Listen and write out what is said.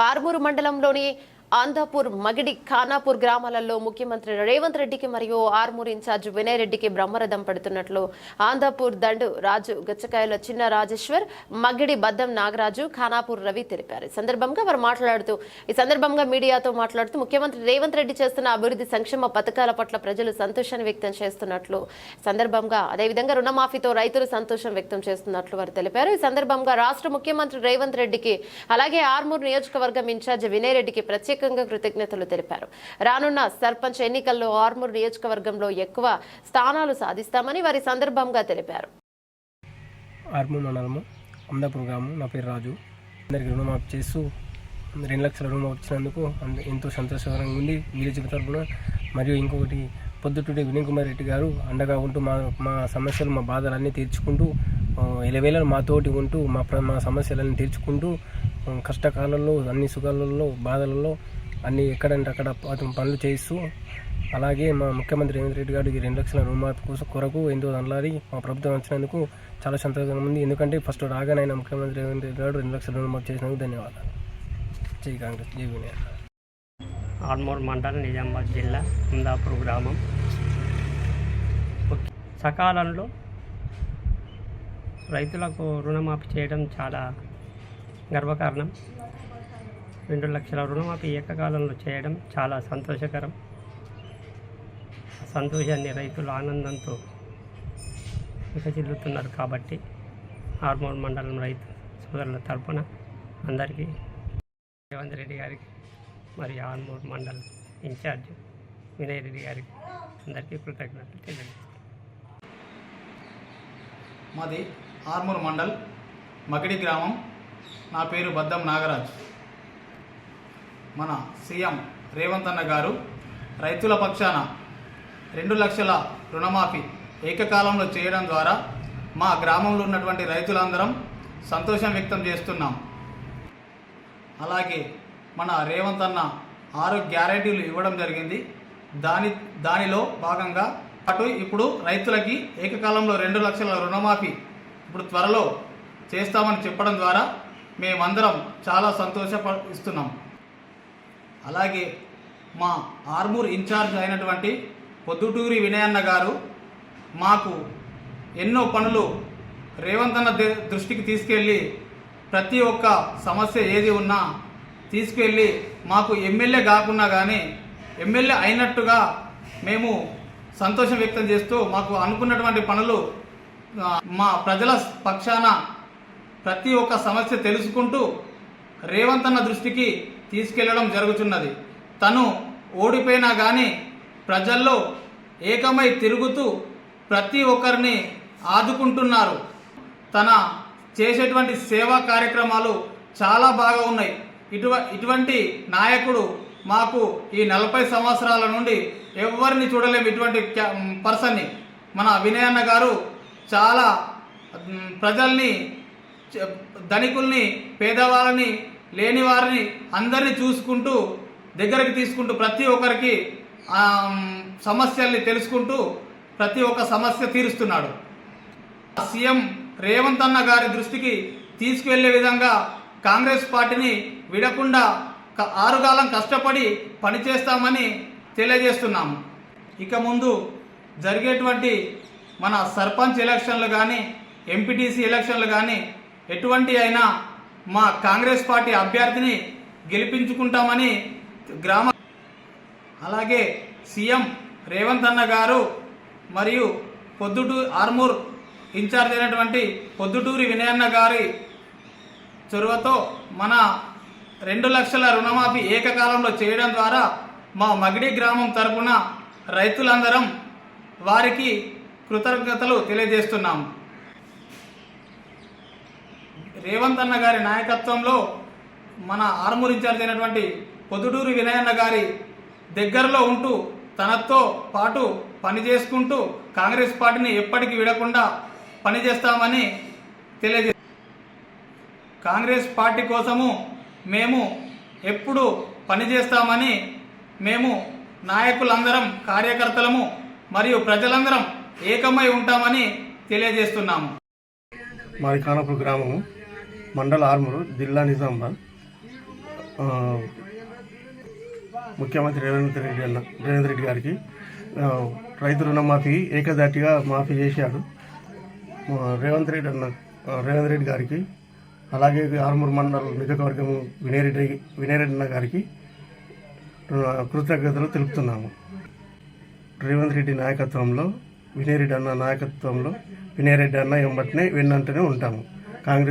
ఆర్మూరు మండలంలోని ఆందాపూర్ మగిడి ఖానాపూర్ గ్రామాలలో ముఖ్యమంత్రి రేవంత్ రెడ్డికి మరియు ఆర్మూర్ ఇన్ఛార్జ్ వినయ్ రెడ్డికి బ్రహ్మరథం పడుతున్నట్లు. ఆందాపూర్ దండు రాజు గచ్చకాయల చిన్న రాజేశ్వర్ మగిడి బద్దం నాగరాజు ఖానాపూర్ రవి తెలిపారు. ఈ సందర్భంగా వారు మాట్లాడుతూ ఈ సందర్భంగా మీడియాతో మాట్లాడుతూ ముఖ్యమంత్రి రేవంత్ రెడ్డి చేస్తున్న అభివృద్ధి సంక్షేమ పథకాల పట్ల ప్రజలు సంతోషాన్ని వ్యక్తం చేస్తున్నట్లు సందర్భంగా అదేవిధంగా రుణమాఫీతో రైతులు సంతోషం వ్యక్తం చేస్తున్నట్లు వారు తెలిపారు. ఈ సందర్భంగా రాష్ట్ర ముఖ్యమంత్రి రేవంత్ రెడ్డికి అలాగే ఆర్మూర్ నియోజకవర్గం ఇన్ఛార్జ్ వినయ్ రెడ్డికి ప్రత్యేక ప్రత్యేకంగా కృతజ్ఞతలు తెలిపారు. రానున్న సర్పంచ్ ఎన్నికల్లో ఆర్మూర్ నియోజకవర్గంలో ఎక్కువ స్థానాలు సాధిస్తామని వారి సందర్భంగా తెలిపారు. ఆర్మూర్ మండలము అమదాపూర్ గ్రామం నా పేరు రాజు. అందరికీ రుణమాఫీ చేస్తూ రెండు లక్షల రుణం వచ్చినందుకు ఎంతో సంతోషకరంగా ఉంది. విలేజ్ తరఫున మరియు ఇంకొకటి పొద్దుటూరి వినయ్ కుమార్ రెడ్డి గారు అండగా ఉంటూ మా మా సమస్యలు మా బాధలన్నీ తీర్చుకుంటూ ఇరవై ఎలవేళ మాతోటి ఉంటూ మా ప్ర- మా సమస్యలన్నీ తీర్చుకుంటూ కష్టకాలంలో అన్ని సుఖాలలో బాధలలో అన్ని ఎక్కడంటే అక్కడ అతను పనులు చేయిస్తూ అలాగే మా ముఖ్యమంత్రి రేవంత్ రెడ్డి గారు ఈ రెండు లక్షల రుణమాఫీ కోసం కొరకు ఎంతో అల్లారి మా ప్రభుత్వం వచ్చినందుకు చాలా సంతోషంగా ఉంది. ఎందుకంటే ఫస్ట్ రాగానే ఆయన ముఖ్యమంత్రి రేవంత్ రెడ్డి గారు రెండు లక్షల రుణమాఫీ చేసినందుకు ధన్యవాదాలు. జై కాంగ్రెస్ జై వినయ్ ఆర్మూర్ మండల్ నిజామాబాద్ జిల్లా అమదాపూర్ గ్రామం. సకాలంలో రైతులకు రుణమాఫీ చేయడం చాలా గర్వకారణం. రెండు లక్షల రుణమాఫీ ఏకకాలంలో చేయడం చాలా సంతోషకరం. సంతోషాన్ని రైతులు ఆనందంతో వికచిల్లుతున్నారు కాబట్టి ఆర్మూర్ మండలం రైతు సోదరుల తరపున అందరికీ రేవంత్ రెడ్డి గారికి మరి ఆర్మూర్ మండల్ ఇన్ఛార్జ్ వినయ్ రెడ్డి గారికి అందరికీ కృతజ్ఞతలు తెలియజేస్తాను మాది ఆర్మూర్ మండల్ మకిడి గ్రామం. నా పేరు బద్దం నాగరాజ్. మన సీఎం రేవంత్ అన్న గారు రైతుల పక్షాన రెండు లక్షల రుణమాఫీ ఏకకాలంలో చేయడం ద్వారా మా గ్రామంలో ఉన్నటువంటి రైతులందరం సంతోషం వ్యక్తం చేస్తున్నాం. అలాగే మన రేవంత్ అన్న ఆరు గ్యారెంటీలు ఇవ్వడం జరిగింది. దాని దానిలో భాగంగా అటు ఇప్పుడు రైతులకి ఏకకాలంలో రెండు లక్షల రుణమాఫీ ఇప్పుడు త్వరలో చేస్తామని చెప్పడం ద్వారా మేమందరం చాలా సంతోషపడిస్తున్నాం అలాగే మా ఆర్మూర్ ఇన్ఛార్జ్ అయినటువంటి పొద్దుటూరి వినయన్న గారు మాకు ఎన్నో పనులు రేవంత్ అన్న దృష్టికి తీసుకెళ్ళి ప్రతి ఒక్క సమస్య ఏది ఉన్నా తీసుకెళ్ళి మాకు ఎమ్మెల్యే కాకున్నా కానీ ఎమ్మెల్యే అయినట్టుగా మేము సంతోషం వ్యక్తం చేస్తూ మాకు అనుకున్నటువంటి పనులు మా ప్రజల పక్షాన ప్రతి ఒక్క సమస్య తెలుసుకుంటూ రేవంత్ అన్న దృష్టికి తీసుకెళ్ళడం జరుగుతున్నది తను ఓడిపోయినా కానీ ప్రజల్లో ఏకమై తిరుగుతూ ప్రతి ఒక్కరిని ఆదుకుంటున్నారు. తన చేసేటువంటి సేవా కార్యక్రమాలు చాలా బాగా ఉన్నాయి. ఇటువ ఇటువంటి నాయకుడు మాకు ఈ నలభై సంవత్సరాల నుండి ఎవరిని చూడలేము ఇటువంటి పర్సన్ని. మన వినయన్న గారు చాలా ప్రజల్ని ధనికుల్ని పేదవాళ్ళని లేని వారిని అందరినీ చూసుకుంటూ దగ్గరికి తీసుకుంటూ ప్రతి ఒక్కరికి సమస్యల్ని తెలుసుకుంటూ ప్రతి ఒక్క సమస్య తీరుస్తున్నాడు. సీఎం రేవంత్ అన్న గారి దృష్టికి తీసుకువెళ్ళే విధంగా కాంగ్రెస్ పార్టీని విడకుండా ఆరుగాలం కష్టపడి పనిచేస్తామని తెలియజేస్తున్నాము. ఇక ముందు జరిగేటువంటి మన సర్పంచ్ ఎలక్షన్లు కానీ ఎంపీటీసీ ఎలక్షన్లు కానీ ఎటువంటి అయినా మా కాంగ్రెస్ పార్టీ అభ్యర్థిని గెలిపించుకుంటామని గ్రామ అలాగే సీఎం రేవంత్ అన్న గారు మరియు పొద్దుటూ ఆర్మూర్ ఇన్ఛార్జ్ అయినటువంటి పొద్దుటూరి వినయన్న గారి చొరవతో మన రెండు లక్షల రుణమాఫీ ఏకకాలంలో చేయడం ద్వారా మా మగిడి గ్రామం తరపున రైతులందరం వారికి కృతజ్ఞతలు తెలియజేస్తున్నాము రేవంత్ అన్న గారి నాయకత్వంలో మన ఆర్మూర్ ఇన్ఛార్జ్ అయినటువంటి పొద్దుటూరి వినయన్న గారి దగ్గరలో ఉంటూ తనతో పాటు పని చేసుకుంటూ కాంగ్రెస్ పార్టీని ఎప్పటికీ విడకుండా పనిచేస్తామని తెలియజే కాంగ్రెస్ పార్టీ కోసము మేము ఎప్పుడు పనిచేస్తామని మేము నాయకులందరం కార్యకర్తలము మరియు ప్రజలందరం ఏకమై ఉంటామని తెలియజేస్తున్నాము. మాది ఖానాపూర్ గ్రామము. మండల ఆర్మూరు జిల్లా నిజామాబాద్. ముఖ్యమంత్రి రేవంత్ రెడ్డి అన్న రేవంత్ రెడ్డి గారికి రైతు రుణమాఫీ ఏకదాటిగా మాఫీ చేశాడు. రేవంత్ రెడ్డి అన్న రేవంత్ రెడ్డి గారికి అలాగే ఆర్మూర్ మండల నియోజకవర్గం వినయరెడ్డి వినయరెడ్డి అన్న గారికి కృతజ్ఞతలు తెలుపుతున్నాము. రేవంత్ రెడ్డి నాయకత్వంలో వినయరెడ్డి అన్న నాయకత్వంలో వినయరెడ్డి అన్న ఎంబట్నే వెన్నంటనే ఉంటాము. కాంగ్రెస్